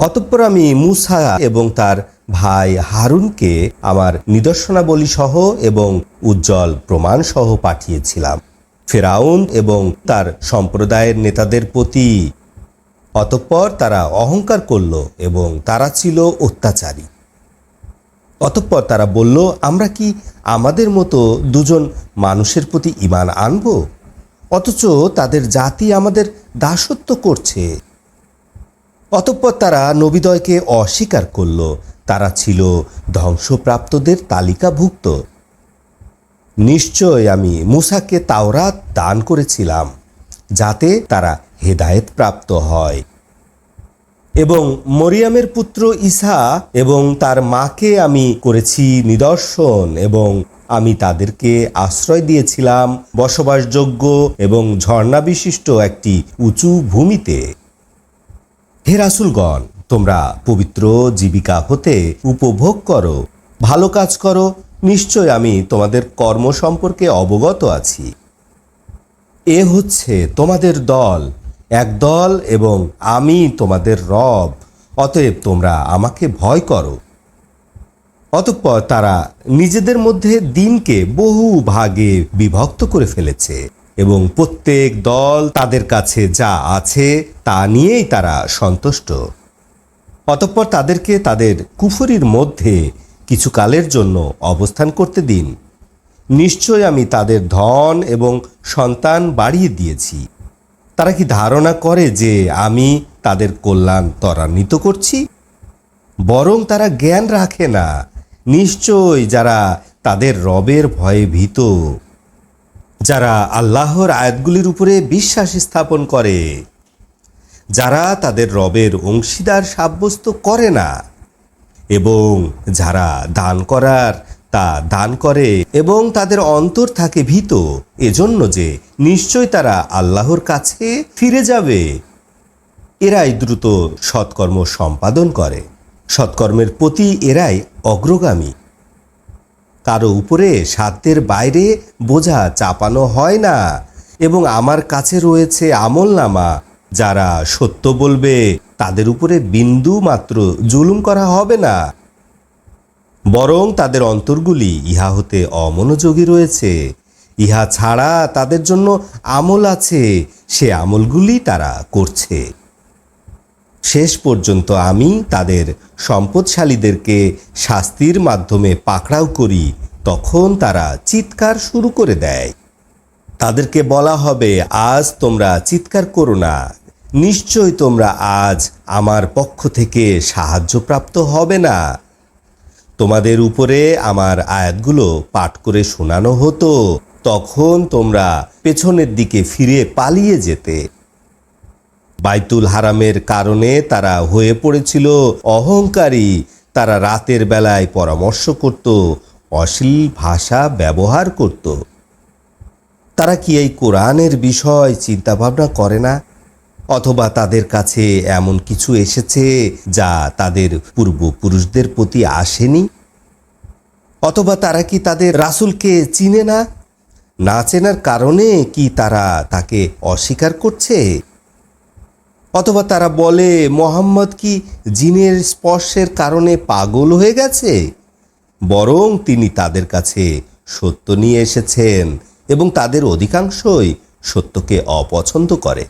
অতঃপর আমি মুসা এবং তার ভাই হারুনকে আমার নিদর্শনাবলী সহ এবং উজ্জ্বল প্রমাণ সহ পাঠিয়েছিলাম। ফেরাউন এবং তার সম্প্রদায়ের নেতাদের প্রতি অতঃপর তারা অহংকার করল এবং তারা ছিল অত্যাচারী। অতঃপর তারা বলল, আমরা কি আমাদের মতো দুজন মানুষের প্রতি ইমান আনব? অথচ তাদের জাতি আমাদের দাসত্ব করছে। অতঃপর তারা নবিদয়কে অস্বীকার করল। তারা ছিল ধ্বংসপ্রাপ্তদের তালিকাভুক্ত। নিশ্চয় আমি মুসাকে তাওরাত দান করেছিলাম, যাতে তারা হেদায়েত প্রাপ্ত হয়। এবং মরিয়ামের পুত্র ঈসা এবং তার মাকে আমি করেছি নিদর্শন এবং আমি তাদেরকে আশ্রয় দিয়েছিলাম বসবাসযোগ্য এবং ঝর্ণা বিশিষ্ট একটি উঁচু ভূমিতে। হে রাসুলগণ, তোমরা পবিত্র জীবিকা হতে উপভোগ করো, ভালো কাজ করো, নিশ্চয় আমি তোমাদের কর্ম সম্পর্কে অবগত আছি। এ হচ্ছে তোমাদের দল, এক দল এবং আমি তোমাদের রব, অতএব তোমরা আমাকে ভয় করো। অতঃপর তারা নিজেদের মধ্যে দিনকে বহু ভাগে বিভক্ত করে ফেলেছে। এবং প্রত্যেক দল তাদের কাছে যা আছে তা নিয়েই তারা সন্তুষ্ট। অতঃপর তাদেরকে তাদের কুফরির মধ্যে কিছু কালের জন্য অবস্থান করতে দিন। নিশ্চয় আমি তাদের ধন এবং সন্তান বাড়িয়ে দিয়েছি। তারা কি ধারণা করে যে আমি তাদের কল্যাণ ত্বরান্বিত করছি? বরং তারা জ্ঞান রাখে না। নিশ্চয় যারা তাদের রবের ভয়ে ভীত। যারা আল্লাহর আয়াতগুলির উপরে বিশ্বাস স্থাপন করে, যারা তাদের রবের অংশীদার সাব্যস্ত করে না, এবং যারা দান করার তা দান করে এবং তাদের অন্তর থাকে ভীত, এজন্য যে নিশ্চয় তারা আল্লাহর কাছে ফিরে যাবে। এরাই দ্রুত সৎকর্ম সম্পাদন করে। সৎকর্মের প্রতি এরাই অগ্রগামী। কারও উপরে সাধ্যের বাইরে বোঝা চাপানো হয় না। এবং আমার কাছে রয়েছে আমল নামা যারা সত্য বলবে, তাদের উপরে বিন্দু মাত্র জুলুম করা হবে না। বরং তাদের অন্তরগুলি ইহা হতে অমনোযোগী রয়েছে। ইহা ছাড়া তাদের জন্য আমল আছে, সে আমলগুলি তারা করছে। শেষ পর্যন্ত আমি তাদের সম্পদশালীদেরকে শাস্তির মাধ্যমে পাকড়াও করি, তখন তারা চিৎকার শুরু করে দেয়। তাদেরকে বলা হবে, আজ তোমরা চিৎকার করো না। নিশ্চয় তোমরা আজ আমার পক্ষ থেকে সাহায্যপ্রাপ্ত হবে না। তোমাদের উপরে আমার আয়াতগুলো পাঠ করে শোনানো হতো, তখন তোমরা পেছনের দিকে ফিরে পালিয়ে যেতে। বাইতুল হারামের কারণে তারা হয়ে পড়েছিল অহংকারী। তারা রাতের বেলায় পরামর্শ করত, অশ্লীল ভাষা ব্যবহার করত। তারা কি এই কোরআনের বিষয় চিন্তাভাবনা করে না? অথবা তাদের কাছে এমন কিছু এসেছে যা তাদের পূর্বপুরুষদের প্রতি আসেনি? অথবা তারা কি তাদের রাসূলকে চিনে না? না চেনার কারণে কি তারা তাকে অস্বীকার করছে? অথবা তারা বলে, মোহাম্মদ কি জিনের স্পর্শের কারণে পাগল হয়ে গেছে? বরং তিনি তাদের কাছে সত্য নিয়ে এসেছেন এবং তাদের অধিকাংশই সত্যকে অপছন্দ করে।